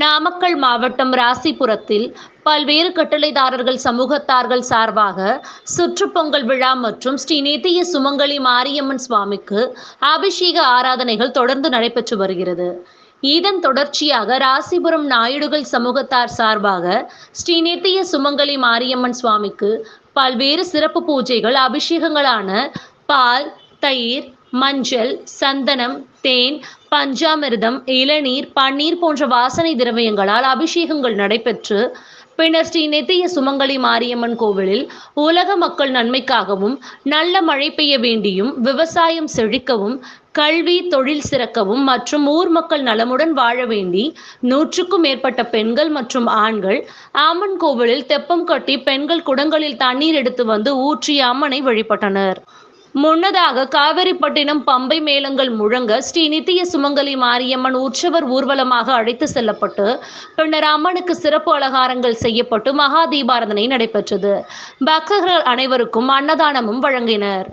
நாமக்கல் மாவட்டம் ராசிபுரத்தில் பல்வேறு கட்டளைதாரர்கள் சமூகத்தார்கள் சார்பாக சுற்றுப்பொங்கல் விழா மற்றும் ஸ்ரீ நித்திய சுமங்கலி மாரியம்மன் சுவாமிக்கு அபிஷேக ஆராதனைகள் தொடர்ந்து நடைபெற்று வருகிறது. இதன் தொடர்ச்சியாக ராசிபுரம் நாயுடுகள் சமூகத்தார் சார்பாக ஸ்ரீ நித்திய சுமங்கலி மாரியம்மன் சுவாமிக்கு பல்வேறு சிறப்பு பூஜைகள் அபிஷேகங்களான பால் தயிர் மஞ்சள் சந்தனம் தேன் பஞ்சாமிர்தம் இளநீர் பன்னீர் போன்ற வாசனை திரவியங்களால் அபிஷேகங்கள் நடைபெற்று பின்னர் ஸ்ரீ நெத்திய சுமங்கலி மாரியம்மன் கோவிலில் உலக மக்கள் நன்மைக்காகவும் நல்ல மழை பெய்ய வேண்டியும் விவசாயம் செழிக்கவும் கல்வி தொழில் சிறக்கவும் மற்றும் ஊர் மக்கள் நலமுடன் வாழ வேண்டி நூற்றுக்கும் மேற்பட்ட பெண்கள் மற்றும் ஆண்கள் அம்மன் கோவிலில் தெப்பம் கட்டி பெண்கள் குடங்களில் தண்ணீர் எடுத்து வந்து ஊற்றி அம்மனை வழிபட்டனர். முன்னதாக காவிரிப்பட்டினம் பம்பை மேளங்கள் முழங்க ஸ்ரீ நித்திய சுமங்கலி மாரியம்மன் உற்சவர் ஊர்வலமாக அழைத்து செல்லப்பட்டு பின்னர் அம்மனுக்கு சிறப்பு அலங்காரங்கள் செய்யப்பட்டு மகா தீபாரதனை நடைபெற்றது. பக்தர்கள் அனைவருக்கும் அன்னதானமும் வழங்கினர்.